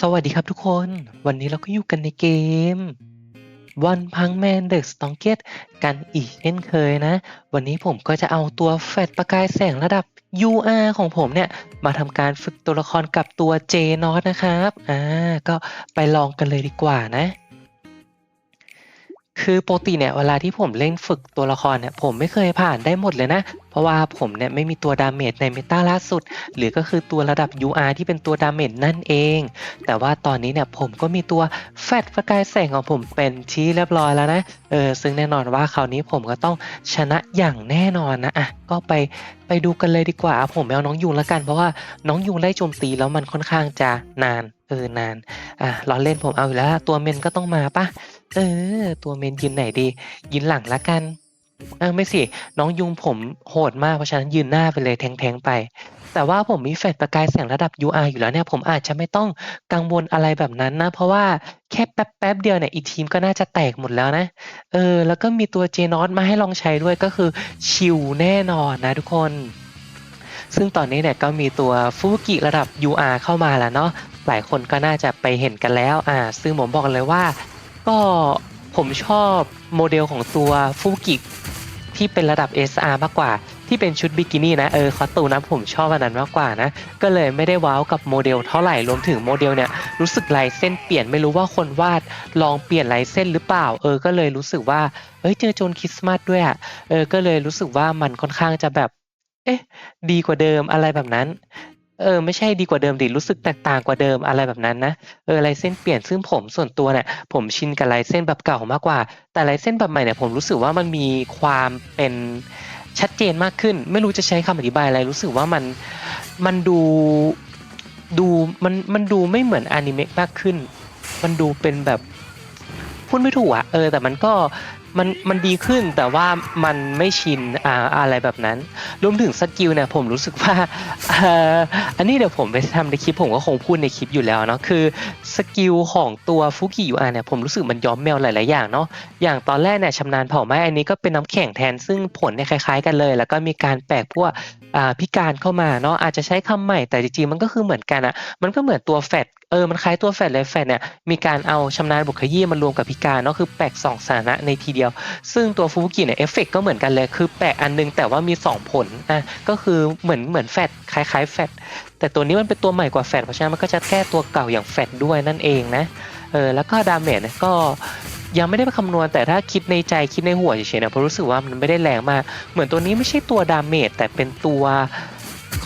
สวัสดีครับทุกคน วันนี้เราก็อยู่กันในเกม One Punch Man The Strongest กันอีกเช่นเคยนะ วันนี้ผมก็จะเอาตัวแฟลชประกายแสงระดับ UR ของผมเนี่ย มาทำการฝึกตัวละครกับตัว J n o t นะครับ อ่า ก็ไปลองกันเลยดีกว่านะ คือปกติเนี่ยเวลาที่ผมเล่นฝึกตัวละครเนี่ยผมไม่เคยผ่านได้หมดเลยนะ เพราะว่าผมเนี่ยไม่มีตัวดาเมจในเมตาล่าสุด หรือก็คือตัวระดับ UR ที่เป็นตัวดาเมจนั่นเอง แต่ว่าตอนนี้เนี่ยผมก็มีตัวแฟดประกายแสงของผมเป็นที่เรียบร้อยแล้วนะเออซึ่งแน่นอนว่าคราวนี้ผมก็ต้องชนะอย่างแน่นอนนะอะก็ไปไปดูกันเลยดีกว่า ผมเอาน้องยุงแล้วกันเพราะว่าน้องยุงไล่โจมตีแล้วมันค่อนข้างจะนานเออนานอะล้อเล่นผมเอาอยู่แล้วตัวเมนก็ต้องมาปะ เออ ตัวเมนยืนไหนดี ยืนหลังละกันเออไม่สิ น้องยุงผมโหดมากเพราะฉะนั้นยืนหน้าไปเลยแทงๆไป แต่ว่าผมมีแฟลชประกายแสงระดับ UR อยู่แล้วเนี่ย ผมอาจจะไม่ต้องกังวลอะไรแบบนั้นนะ เพราะว่าแค่แป๊บๆเดียวเนี่ย อีกทีมก็น่าจะแตกหมดแล้วนะ เออ แล้วก็มีตัว j n o t มาให้ลองใช้ด้วยก็คือชิวแน่นอนนะทุกคน ซึ่งตอนนี้เนี่ยก็มีตัวฟูกิระดับ UR เข้ามาแล้วเนาะหลายคนก็น่าจะไปเห็นกันแล้ว อ่า ซึ่งผมบอกเลยว่า ก็ผมชอบโมเดลของตัวฟูกิที่เป็นระดับ SR มากกว่า ที่เป็นชุดบิกินี่นะเออคอตูนะผมชอบอันนั้นมากกว่านะ ก็เลยไม่ได้ว้าวกับโมเดลเท่าไหร่รวมถึงโมเดลเนี่ยรู้สึกลายเส้นเปลี่ยนไม่รู้ว่าคนวาดลองเปลี่ยนลายเส้นหรือเปล่า เออก็เลยรู้สึกว่าเอ้ยเจอโจนคริสต์มาสด้วยอะเออก็เลยรู้สึกว่ามันค่อนข้างจะแบบเอ๊ะดีกว่าเดิมอะไรแบบนั้น เออไม่ใช่ดีกว่าเดิมดิรู้สึกแตกต่างกว่าเดิมอะไรแบบนั้นนะเออลายเส้นเปลี่ยนซึ่งผมส่วนตัวเนี่ยผมชินกับลายเส้นแบบเก่ามากกว่า แต่ลายเส้นแบบใหม่เนี่ยผมรู้สึกว่ามันมีความเป็นชัดเจนมากขึ้น ไม่รู้จะใช้คำอธิบายอะไรรู้สึกว่ามันมันดูดูมันมันดูไม่เหมือนอนิเมะมากขึ้น มันดูเป็นแบบพูดไม่ถูกอะเออแต่มันก็ มันมันดีขึ้นแต่ว่ามันไม่ชินอ่าอะไรแบบนั้น รวมถึงสกิลเนี่ยผมรู้สึกว่าอันนี้เดี๋ยวผมไปทำในคลิปผมก็คงพูดในคลิปอยู่แล้วเนาะคือสกิลของตัวฟุกิยูอาเนี่ยผมรู้สึกมันย้อมแมวหลาย ๆ อย่างเนาะอย่างตอนแรกเนี่ยชำนาญเผาไม้อันนี้ก็เป็นน้ำแข็งแทนซึ่งผลเนี่ยคล้าย ๆ กันเลย แล้วก็มีการแปลกพวกอ่าพิการเข้ามาเนาะอาจจะใช้คำใหม่แต่จริง ๆ มันก็คือเหมือนกันอะมันก็เหมือนตัวแฟดเออ มันคล้ายตัวแฟดเลยแฟดเนี่ย มีการเอาชำนาญบุคยีมารวมกับพิการเนาะคือแปลกสองสานะในทีเดียว ซึ่งตัวฟูกิเนี่ยเอฟเฟกก็เหมือนกันเลย คือแปลกอันนึงแต่ว่ามี 2 ผล อะ ก็คือเหมือนเหมือนแฟดคล้ายๆแฟดแต่ตัวนี้มันเป็นตัวใหม่กว่าแฟดเพราะฉะนั้นมันก็จะแก้ตัวเก่าอย่างแฟดด้วยนั่นเองนะ เออ แล้วก็ดาเมจเนี่ยก็ยังไม่ได้ไปคำนวณแต่ถ้าคิดในใจคิดในหัวเฉยๆเนี่ยเพราะรู้สึกว่ามันไม่ได้แรงมาก เหมือนตัวนี้ไม่ใช่ตัวดาเมจแต่เป็นตัว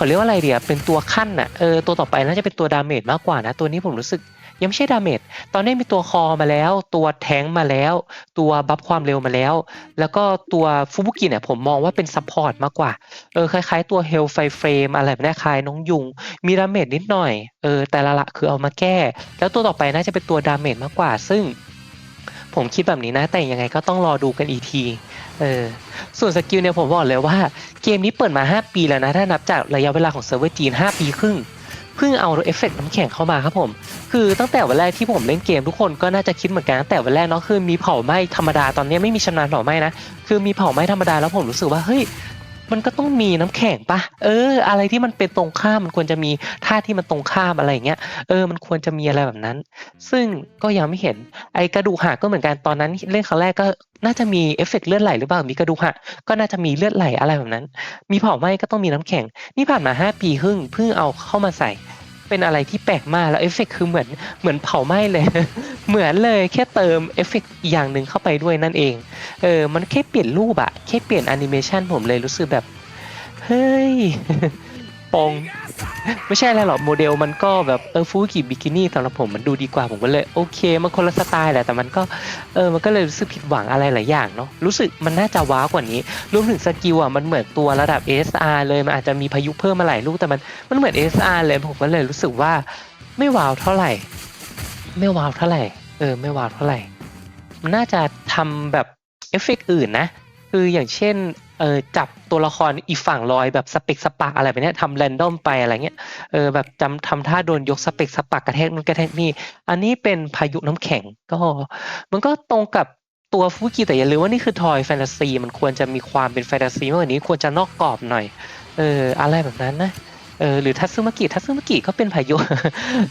เขาเรียกว่าอะไรเดียเป็นตัวขั้นอะเออตัวต่อไปน่าจะเป็นตัวดาเมจมากกว่านะตัวนี้ผมรู้สึกยังไม่ใช่ดาเมจตอนนี้มีตัวคอมาแล้ว ตัวแทงมาแล้ว ตัวบัฟความเร็วมาแล้ว แล้วก็ตัวฟูบุกิเนี่ยผมมองว่าเป็นซัพพอร์ตมากกว่าเออคล้ายๆ ตัวเฮลไฟเฟรมอะไรแบบนี้คล้ายน้องยุง มีดาเมจนิดหน่อยเออแต่ละละคือเอามาแก้ แล้วตัวต่อไปน่าจะเป็นตัวดาเมจมากกว่า ซึ่ง ผมคิดแบบนี้นะ แต่ยังไงก็ต้องรอดูกันอีกทีเออส่วนสกิลเนี่ยผมบอกเลยว่าเกมนี้เปิดมา 5 ปีแล้วนะ ถ้านับจากระยะเวลาของเซิร์ฟเวอร์จีน 5 ปีครึ่งเพิ่งเอาเอฟเฟกต์น้ำแข็งเข้ามาครับผม คือตั้งแต่วันแรกที่ผมเล่นเกมทุกคนก็น่าจะคิดเหมือนกันตั้งแต่วันแรกเนาะคือมีเผาไหม้ธรรมดาตอนนี้ไม่มีชำนาญเผาไหม้นะ คือมีเผาไหม้ธรรมดาแล้วผมรู้สึกว่าเฮ้ย มันก็ต้องมีน้ำแข็งปะเออ อะไรที่มันเป็นตรงข้ามมันควรจะมีท่าที่มันตรงข้ามอะไรอย่างเงี้ยเออมันควรจะมีอะไรแบบนั้น ซึ่งก็ยังไม่เห็นไอกระดูกหักก็เหมือนกันตอนนั้นเล่นครั้งแรกก็น่าจะมีเอฟเฟกต์เลือดไหลหรือเปล่ามีกระดูกหักก็น่าจะมีเลือดไหลอะไรแบบนั้น มีเผาไหม้ก็ต้องมีน้ำแข็งนี่ผ่านมาห้าปีครึ่งเพิ่งเอาเข้ามาใส่ เป็นอะไรที่แปลกมากแล้วเอฟเฟกต์คือเหมือนเหมือนเผาไหม้เลย เหมือนเลยแค่เติมเอฟเฟกต์อย่างหนึ่งเข้าไปด้วยนั่นเอง เออ มันแค่เปลี่ยนรูปอะแค่เปลี่ยนแอนิเมชันผมเลยรู้สึกแบบ เฮ้ย ปองไม่ใช่อะไรหรอกโมเดลมันก็แบบเออฟูกิบิกินี่สำหรับผมมันดูดีกว่าผมก็เลยโอเค มันคนละสไตล์แหละแต่มันก็เออมันก็เลยรู้สึกผิดหวังอะไรหลายอย่างเนาะรู้สึกมันน่าจะว้าวกว่านี้รวมถึงสกิลอะมันเหมือนตัวระดับ SR เลยมันอาจจะมีพายุเพิ่มมาหลายลูกแต่มันมันเหมือน SR เลยผมก็เลยรู้สึกว่าไม่ว้าวเท่าไหร่ ไม่ว้าวเท่าไหร่เออไม่ว้าวเท่าไหร่มันน่าจะทำแบบเอฟเฟกต์อื่นนะ คืออย่างเช่นเออจับตัวละครอีฝั่งลอยแบบสเปกสปากอะไรแบบเนี้ยทำแรนดอมไปอะไรเงี้ยเออแบบจำทำท่าโดนยกสเปกสปากกระแทกนู่นกระแทกนี่ อันนี้เป็นพายุน้ำแข็งก็ มันก็ตรงกับตัวฟูกิแต่อย่าลืมว่านี่คือทอยแฟนตาซีมันควรจะมีความเป็นแฟนตาซีมากกว่านี้ควรจะนอกกรอบหน่อยเอออะไรแบบนั้นนะเออหรือทัตสึมกิทัตสึมกิก็เป็นพายุ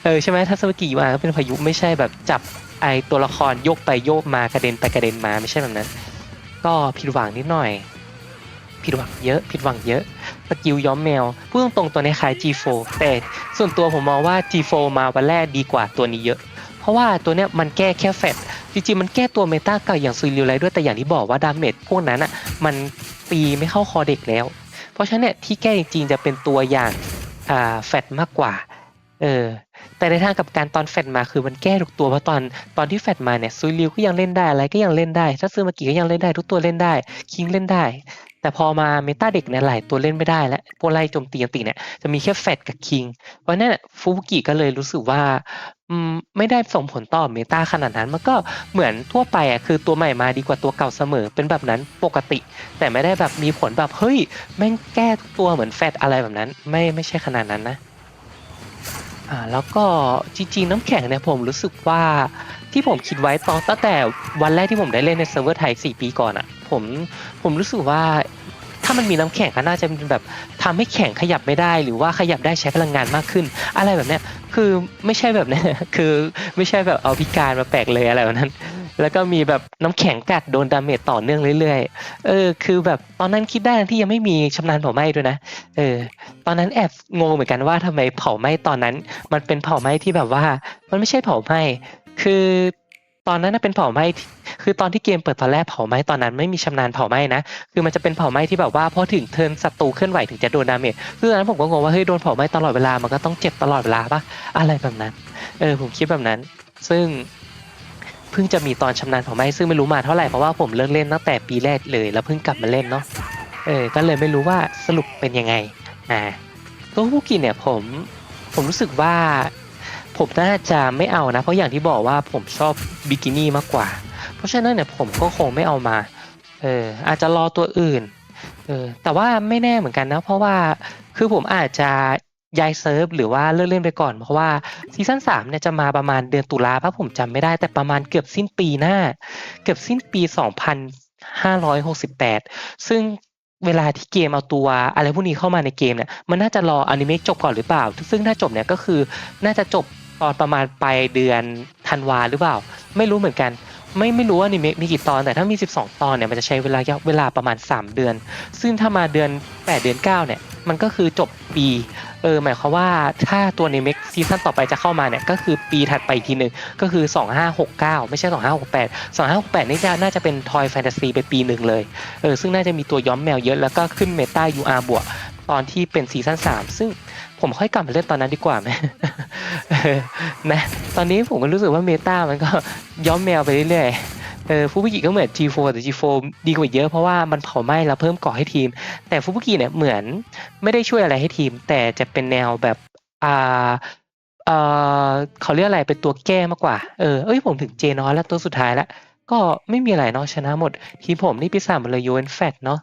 เออใช่ไหมทัตสึมกิมาก็เป็นพายุไม่ใช่แบบจับไอตัวละครโยกไปโยกมากระเด็นไปกระเด็นมาไม่ใช่แบบนั้น ก็ผิดหวังนิดหน่อย ผิดหวังเยอะผิดหวังเยอะสกิลย้อมแมวพูดตรงๆตัวนี้คล้าย G4 แต่ส่วนตัวผมมองว่า G4 มาวันแรกดีกว่าตัวนี้เยอะ เพราะว่าตัวเนี้ยมันแก้แค่แฟตจริงๆมันแก้ตัวเมตาเก่าอย่างซุยริวไรด้วยแต่อย่างที่บอกว่าดาเมจพวกนั้นอะมันตีไม่เข้าคอเด็กแล้ว เพราะฉะนั้นเนี่ยที่แก้จริงๆจะเป็นตัวอย่างอ่าแฟตมากกว่า เออ แต่ในทางกับการตอนแฟตมาคือมันแก้ทุกตัวเพราะตอนตอนที่แฟตมาเนี่ยซุยริวก็ยังเล่นได้อะไรก็ยังเล่นได้ถ้าซื้อมากี่ก็ยังเล่นได้ทุกตัวเล่นได้คิงเล่นได้ แต่พอมาเมตาเด็กเนี่ยหลายตัวเล่นไม่ได้แล้วพวกไล่โจมตีอันติเนี่ยจะมีแค่แฟตกับคิงเพราะนั้นฟูบุกิก็เลยรู้สึกว่าอืมไม่ได้ส่งผลต่อเมตาขนาดนั้นมันก็เหมือนทั่วไปอะคือตัวใหม่มาดีกว่าตัวเก่าเสมอเป็นแบบนั้นปกติ แต่ไม่ได้แบบมีผลแบบเฮ้ยแม่งแก้ทุกตัวเหมือนแฟตอะไรแบบนั้น ไม่ไม่ใช่ขนาดนั้นนะ อ่าแล้วก็จริงๆ น้ำแข็งเนี่ยผมรู้สึกว่าที่ผมคิดไว้ตอนตั้งแต่วันแรกที่ผมได้เล่นในเซิร์ฟเวอร์ไทยสี่ปีก่อนอะ่ะผมผมรู้สึกว่าถ้ามันมีน้ำแข็งก็น่าจะเป็นแบบทำให้แข็งขยับไม่ได้ หรือว่าขยับได้ใช้พลังงานมากขึ้น อะไรแบบเนี้ยคือไม่ใช่แบบเนี้ยคือไม่ใช่แบบเอาพิการมาแปลกเลยอะไรแบบนั้น แล้วก็มีแบบน้ำแข็งกัดโดนดาเมจต่อเนื่องเรื่อยๆ เออ คือแบบตอนนั้นคิดได้ที่ยังไม่มีชำนาญเผาไหม้ด้วยนะ เออ ตอนนั้นแอบงงเหมือนกันว่าทำไมเผาไหม้ตอนนั้น มันเป็นเผาไหม้ที่แบบว่า มันไม่ใช่เผาไหม้ คือตอนนั้นเป็นเผาไหม้ คือตอนที่เกมเปิดตอนแรกเผาไหม้ตอนนั้นไม่มีชำนาญเผาไหม้นะ คือมันจะเป็นเผาไหม้ที่แบบว่าพอถึงเทินศัตรูเคลื่อนไหวถึงจะโดนดาเมจคือตอนนั้นผมก็งงว่าเฮ้ยโดนเผาไหม้ตลอดเวลา มันก็ต้องเจ็บตลอดเวลาปะอะไรแบบนั้น เออผมคิดแบบนั้น ซึ่ง เพิ่งจะมีตอนชำนาญเผาไหม้ซึ่งไม่รู้มาเท่าไหร่เพราะว่าผมเลิกเล่นตั้งแต่ปีแรกเลย แล้วเพิ่งกลับมาเล่นเนาะเออก็เลยไม่รู้ว่าสรุปเป็นยังไงอ่าตัวผู้กินเนี่ยผมผมรู้สึกว่า ผมน่าจะไม่เอานะ เพราะอย่างที่บอกว่าผมชอบบิกินี่มากกว่า เพราะฉะนั้นเนี่ยผมก็คงไม่เอามาเอออาจจะรอตัวอื่นเออแต่ว่าไม่แน่เหมือนกันนะ เพราะว่าคือผมอาจจะ ย้ายเซิร์ฟหรือว่าเลิกเล่นไปก่อน เพราะว่าซีซั่นสามเนี่ยจะมาประมาณเดือนตุลาถ้าผมจำไม่ได้แต่ประมาณเกือบสิ้นปีหน้า เกือบสิ้นปี 2568 ซึ่งเวลาที่เกมเอาตัวอะไรพวกนี้เข้ามาในเกมเนี่ยมันน่าจะรออนิเมะจบก่อนหรือเปล่า ซึ่งถ้าจบเนี่ยก็คือน่าจะจบตอนประมาณปลายเดือนธันวาหรือเปล่า ไม่รู้เหมือนกันไม่ไม่รู้ว่าอนิเมะมีกี่ตอนแต่ถ้ามี 12 ตอนเนี่ยมันจะใช้เวลาเวลาประมาณ 3 เดือน ซึ่งถ้ามาเดือน 8 เดือน 9 เนี่ย มันก็คือจบปีเออหมายความว่าถ้าตัวในเม็กซีซั่นต่อไปจะเข้ามาเนี่ยก็คือปีถัดไปอีกทีหนึ่งก็คือ 2569 ไม่ใช่ 2568 2568 นี่จะน่าจะเป็นทอยแฟนตาซีไปปีหนึ่งเลยเออซึ่งน่าจะมีตัวย้อมแมวเยอะแล้วก็ขึ้นเมตา UR บวกตอนที่เป็นซีซั่น3 ซึ่งผมค่อยกลับมาเล่นตอนนั้นดีกว่าไหมนะตอนนี้ผมก็รู้สึกว่าเมตามันก็ย้อมแมวไปเรื่อยๆ เออฟูบุกิก็เหมือน G4 แต่ G4 ดีกว่าเยอะเพราะว่ามันเผาไหม้แล้วเพิ่มเกาะให้ทีม แต่ฟูบุกิเนี่ยเหมือนไม่ได้ช่วยอะไรให้ทีม แต่จะเป็นแนวแบบอ่าเออเขาเรียกอะไรเป็นตัวแก้มากกว่า เออเอ้ยผมถึงเจนอสแล้วตัวสุดท้ายแล้ว ก็ไม่มีอะไรเนาะชนะหมด ทีมผมนี่ปีศาจหมดเลยยูเอ็นแฟตเนาะ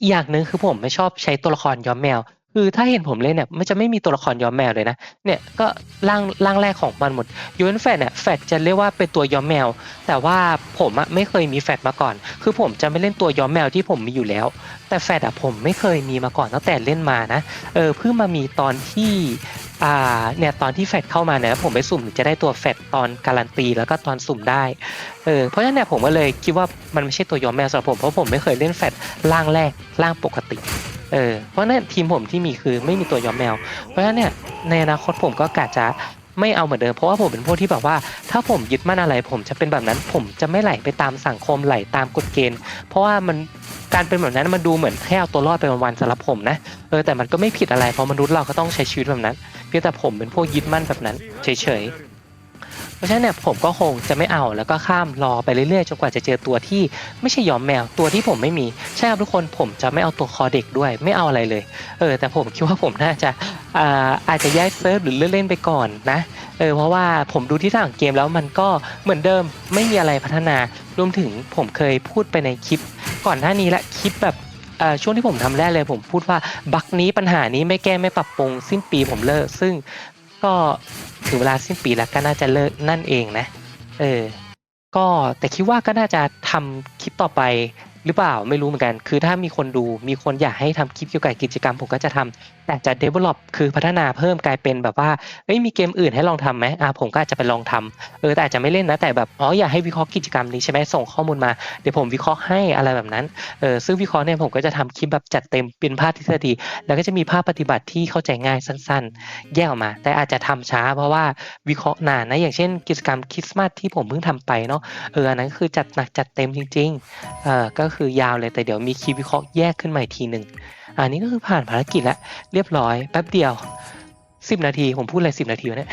อีกอย่างหนึ่งคือผมไม่ชอบใช้ตัวละครย้อมแมว คือถ้าเห็นผมเล่นเนี่ยมันจะไม่มีตัวละครย้อมแมวเลยนะ เนี่ยก็ร่างร่างแรกของมันหมดยูเอ็นแฟตเนี่ยแฟตจะเรียกว่าเป็นตัวย้อมแมว แต่ว่าผมอะไม่เคยมีแฟตมาก่อน คือผมจะไม่เล่นตัวย้อมแมวที่ผมมีอยู่แล้ว แต่แฟตอะผมไม่เคยมีมาก่อนตั้งแต่เล่นมานะเออเพิ่งมามีตอนที่อ่าเนี่ยตอนที่แฟตเข้ามาเนี่ยผมไปสุ่มจะได้ตัวแฟตตอนการันตีแล้วก็ตอนสุ่มได้เออเพราะฉะนั้นเนี่ยผมก็เลยคิดว่ามันไม่ใช่ตัวย้อมแมวสำหรับผมเพราะผมไม่เคยเล่นแฟตร่างแรกร่างปกติ เออเพราะนั้นทีมผมที่มีคือไม่มีตัวย้อมแมว เพราะฉะนั้นเนี่ยในอนาคตผมก็กะจะไม่เอาเหมือนเดิมเพราะว่าผมเป็นพวกที่แบบว่า ถ้าผมยึดมั่นอะไร ผมจะเป็นแบบนั้น ผมจะไม่ไหลไปตามสังคมไหลตามกฎเกณฑ์ เพราะว่ามันการเป็นแบบนั้นมันดูเหมือนแค่เอาตัวรอดไปวันๆสำหรับผมนะเออแต่มันก็ไม่ผิดอะไรเพราะมนุษย์เราก็ต้องใช้ชีวิตแบบนั้น เพียงแต่ผมเป็นพวกยึดมั่นแบบนั้นเฉยๆ เพราะฉะนั้นเนี่ยผมก็คงจะไม่เอาแล้วก็ข้ามรอไปเรื่อยๆจนกว่าจะเจอตัวที่ไม่ใช่ยอมแมวตัวที่ผมไม่มีใช่ครับทุกคนผมจะไม่เอาตัวคอเด็กด้วยไม่เอาอะไรเลยเออแต่ผมคิดว่าผมน่าจะอาอาจจะย้ายเซิร์ฟหรือเล่นไปก่อนนะเออเพราะว่าผมดูที่ทางเกมแล้วมันก็เหมือนเดิมไม่มีอะไรพัฒนารวมถึงผมเคยพูดไปในคลิป ก่อนหน้านี้ละคลิปแบบช่วงที่ผมทำแรกเลยผมพูดว่าบั๊กนี้ปัญหานี้ไม่แก้ไม่ปรับปรุงสิ้นปีผมเลิกซึ่ง ก็ถึงเวลาสิ้นปีแล้วก็น่าจะเลิกนั่นเองนะ เออ ก็แต่คิดว่าก็น่าจะทำคลิปต่อไป หรือเปล่าไม่รู้เหมือนกัน คือถ้ามีคนดูมีคนอยากให้ทำคลิปเกี่ยวกับกิจกรรมผมก็จะทำแต่จะ develop คือพัฒนาเพิ่มกลายเป็นแบบว่าเอ้ยมีเกมอื่นให้ลองทำไหมอ่าผมก็อาจจะไปลองทำเออแต่อาจจะไม่เล่นนะแต่แบบอ๋ออยากให้วิเคราะห์กิจกรรมนี้ใช่ไหมส่งข้อมูลมาเดี๋ยวผมวิเคราะห์ให้อะไรแบบนั้นเออซึ่งวิเคราะห์เนี่ยผมก็จะทำคลิปแบบจัดเต็มเป็นภาพทฤษฎี แล้วก็จะมีภาพปฏิบัติที่เข้าใจง่ายสั้น ๆ แยกออกมา แต่อาจจะทำช้า เพราะว่าวิเคราะห์นานนะอย่างเช่น กิจกรรมคริสต์มาสที่ผมเพิ่งทำไปเนาะเอออันนั้นคือจัดหนักจัดเต็มจริงๆเออก็คือยาวเลยแต่เดี๋ยวมีคลิปวิเคราะห์แยกขึ้นมาอีกทีหนึ่งอันนี้ก็คือผ่านภารกิจแล้วเรียบร้อยแป๊บเดียวสิบนาทีผมพูดอะไรสิบนาทีวะเนี่ย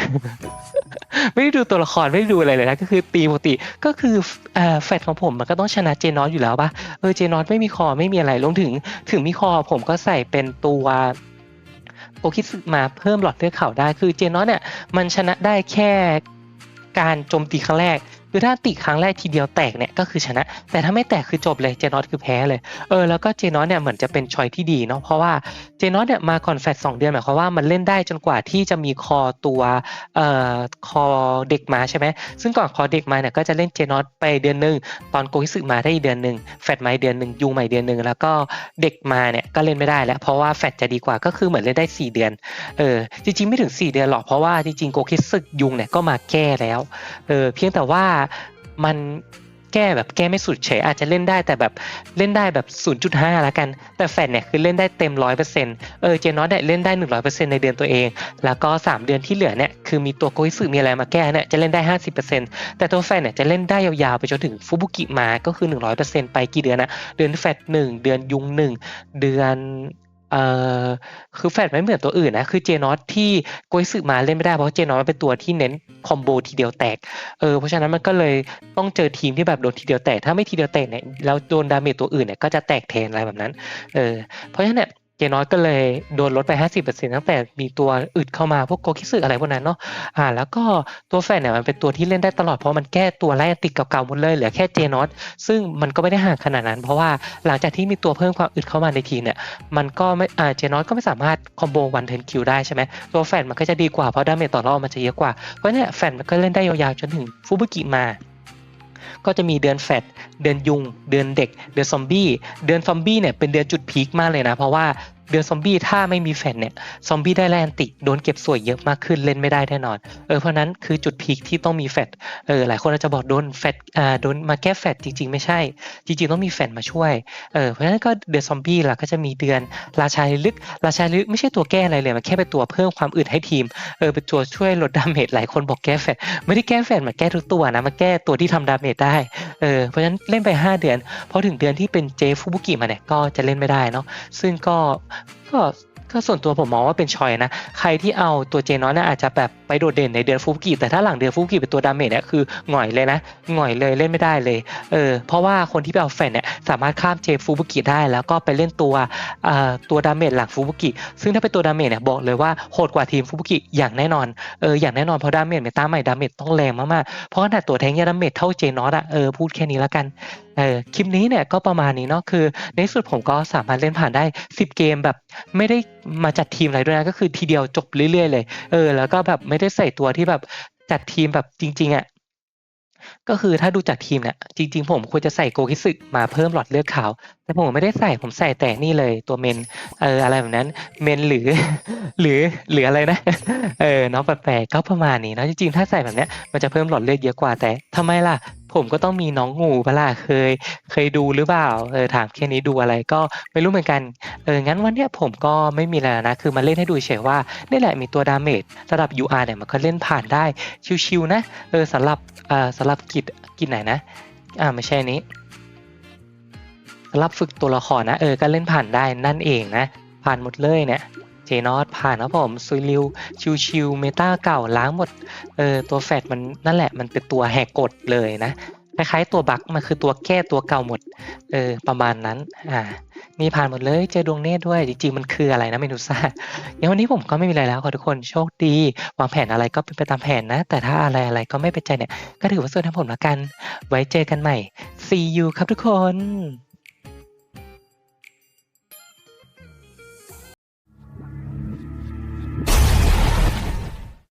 ไม่ได้ดูตัวละครไม่ได้ดูอะไรเลยนะก็คือตีปกติก็คืออแฟตของผมมันก็ต้องชนะเจนอสอยู่แล้วปะเออเจนอสไม่มีคอไม่มีอะไรรวมถึงถึงมีคอผมก็ใส่เป็นตัวโอคิสึมาเพิ่มหลอดเลือดเข่าได้คือเจนอสเนี่ยมันชนะได้แค่การโจมตีครั้งแรก คือถ้าติครั้งแรกทีเดียวแตกเนี่ยก็คือชนะ แต่ถ้าไม่แตกคือจบเลยเจนอสคือแพ้เลยเออแล้วก็เจนอสเนี่ยเหมือนจะเป็นชอยที่ดีเนาะเพราะว่าเจนอสเนี่ยมาก่อนแฟตสองเดือนหมายความว่ามันเล่นได้จนกว่าที่จะมีคอตัวเอ่อคอเด็กมาใช่ไหมซึ่งก่อนคอเด็กมาเนี่ยก็จะเล่นเจนอสไปเดือนหนึ่งตอนโกฮิสึมาได้เดือนหนึ่งแฟตมาเดือนหนึ่งยูมาเดือนหนึ่งแล้วก็เด็กมาเนี่ยก็เล่นไม่ได้แล้ว เพราะว่าแฟตจะดีกว่าก็คือเหมือนเล่นได้สี่เดือนเออจริงๆไม่ถึงสี่เดือนหรอกเพราะว่าจริงๆโกฮิสึยุงเนี่ยก็มาแก้แล้วเออเพียงแต่ว่ามันแก้แบบแก้ไม่สุดเฉยอาจจะเล่นได้แต่แบบเล่นได้แบบ 0.5ละกัน แต่แฟนเนี่ยคือเล่นได้เต็ม 100%เออเจนอสเนี่ยเล่นได้ 100%ในเดือนตัวเอง แล้วก็ 3 เดือนที่เหลือเนี่ยคือมีตัวโกฮิสึมีอะไรมาแก้เนี่ยจะเล่นได้ 50%แต่ตัวแฟนเนี่ยจะเล่นได้ยาวๆ ไปจนถึงฟุบุกิมาก็คือ 100%ไปกี่เดือนนะเดือนแฟตหนึ่งเดือนยุงหนึ่งเดือน เอ่อคือแฟดไม่เหมือนตัวอื่นนะ คือเจนอสที่โกยสึมาเล่นไม่ได้ เพราะเจนอสมันเป็นตัวที่เน้นคอมโบทีเดียวแตกเออเพราะฉะนั้นมันก็เลยต้องเจอทีมที่แบบโดนทีเดียวแตก ถ้าไม่ทีเดียวแตกเนี่ยแล้วโดนดาเมจตัวอื่นเนี่ยก็จะแตกแทนอะไรแบบนั้นเออเพราะฉะนั้นเนี่ย เจนอสก็เลยโดนลดไป 50%ตั้งแต่มีตัวอึดเข้ามาพวกโกคิสึอะไรพวกนั้นเนาะอ่า แล้วก็ตัวแฟนเนี่ยมันเป็นตัวที่เล่นได้ตลอดเพราะมันแก้ตัวไล่ติดเก่าๆหมดเลยเหลือแค่เจนอสซึ่งมันก็ไม่ได้ห่างขนาดนั้น เพราะว่าหลังจากที่มีตัวเพิ่มความอึดเข้ามาในทีเนี่ยมันก็ไม่อ่าเจนอสก็ไม่สามารถคอมโบวันเทนคิวได้ใช่ไหมตัวแฟนมันก็จะดีกว่าเพราะดาเมจต่อรอบมันจะเยอะกว่าเพราะเนี่ยแฟนมันก็เล่นได้ยาวๆจนถึงฟูบุกิมา ก็จะมีเดือนแฟดเดือนยุง เดือนเด็ก เดือนซอมบี้ เดือนซอมบี้เนี่ยเป็นเดือนจุดพีคมากเลยนะ เพราะว่า เดือนซอมบี้ถ้าไม่มีแฟนเนี่ยซอมบี้ได้แลนติโดนเก็บสวยเยอะมากขึ้นเล่นไม่ได้แน่นอนเออเพราะนั้นคือจุดพีคที่ต้องมีแฟดเออหลายคนอาจจะบอกโดนแฟดอ่าโดนมาแก้แฟดจริง ๆ ไม่ใช่ จริง ๆ ต้องมีแฟนมาช่วยเออเพราะนั้นก็เดือนซอมบี้ล่ะก็จะมีเดือนราชาลึกราชาลึกไม่ใช่ตัวแก้อะไรเลยมันแค่เป็นตัวเพิ่มความอึดให้ทีมเออเป็นตัวช่วยลดดาเมจหลายคนบอกแก้แฟดไม่ได้แก้แฟดมาแก้ทุกตัวนะมาแก้ตัวที่ทำดาเมจได้เออเพราะฉะนั้นเล่นไป 5 เดือนพอถึงเดือนที่เป็นเจฟูบุกิมาเนี่ยก็จะเล่นไม่ได้เนาะซึ่งก็ก็ก็ส่วนตัวผมมองว่าเป็นชอยนะ ใครที่เอาตัวเจนอสเนี่ยอาจจะแบบไปโดดเด่นในเดือนฟูบุกิแต่ถ้าหลังเดือนฟูบุกิเป็นตัวดาเมจเนี่ยคือหง่อยเลยนะหง่อยเลยเล่นไม่ได้เลยเออเพราะว่าคนที่ไปเอาแฟนเนี่ยสามารถข้ามเจฟูบุกิได้ แล้วก็ไปเล่นตัวอ่าตัวดาเมจหลังฟูบุกิซึ่งถ้าเป็นตัวดาเมจเนี่ยบอกเลยว่าโหดกว่าทีมฟูบุกิอย่างแน่นอนเอออย่างแน่นอนเพราะดาเมจเมตาใหม่ดาเมจต้องแรงมากๆเพราะขนาดตัวแทงยาดาเมจเท่าเจนอสอะเออพูดแค่นี้แล้วกัน เออคลิปนี้เนี่ยก็ประมาณนี้เนาะคือ ในสุดผมก็สามารถเล่นผ่านได้ 10 เกมแบบไม่ได้มาจัดทีมอะไรด้วยนะก็คือทีเดียวจบเรื่อยๆเลยเออแล้วก็แบบไม่ได้ใส่ตัวที่แบบจัดทีมแบบจริงๆอะ่ะก็คือถ้าดูจากทีมเนี่ยจริง ๆ ผมควรจะใส่โกคิสึมาเพิ่มหลอดเลือดขาว แต่ผมไม่ได้ใส่ผมใส่แต่นี่เลยตัวเมนเอออะไรแบบนั้นเมนหรือ หรือหรืออะไรนะเออเนาะแปลกๆก็ประมาณนี้เนาะจริงๆ ถ้าใส่แบบเนี้ยมันจะเพิ่มหลอดเลือดเยอะกว่าแต่ทำไมล่ะ ผมก็ต้องมีน้องงูปะล่ะเคย เคยดูหรือเปล่าเออถามแค่นี้ดูอะไรก็ไม่รู้เหมือนกันเอองั้นวันเนี้ยผมก็ไม่มีอะไรแล้วนะ คือมาเล่นให้ดูเฉยว่านี่แหละมีตัวดาเมจระดับ UR เนี่ยมันก็เล่นผ่านได้ชิวๆนะเออสำหรับอ่าสำหรับกิจกิจไหนนะอ่าไม่ใช่นี้สำหรับฝึกตัวละครนะเออก็เล่นผ่านได้นั่นเองนะผ่านหมดเลยเนี่ย เจนอสผ่านนะผมซุยริวชิวๆเมตาเก่าล้างหมดเออตัวแฟดมันนั่นแหละมันเป็นตัวแหกกฎเลยนะคล้ายๆตัวบั๊กมันคือตัวแก้ตัวเก่าหมดเออประมาณนั้นอ่านี่ผ่านหมดเลยเจอดวงเนตด้วยจริงๆมันคืออะไรนะเมนูซ่าอย่างวันนี้ผมก็ไม่มีอะไรแล้วขอทุกคนโชคดี วางแผนอะไรก็เป็นไปตามแผนนะ แต่ถ้าอะไรอะไรก็ไม่เป็นใจเนี่ย ก็ถือว่าส่วนทั้งผมละกัน ไว้เจอกันใหม่ see you ครับทุกคน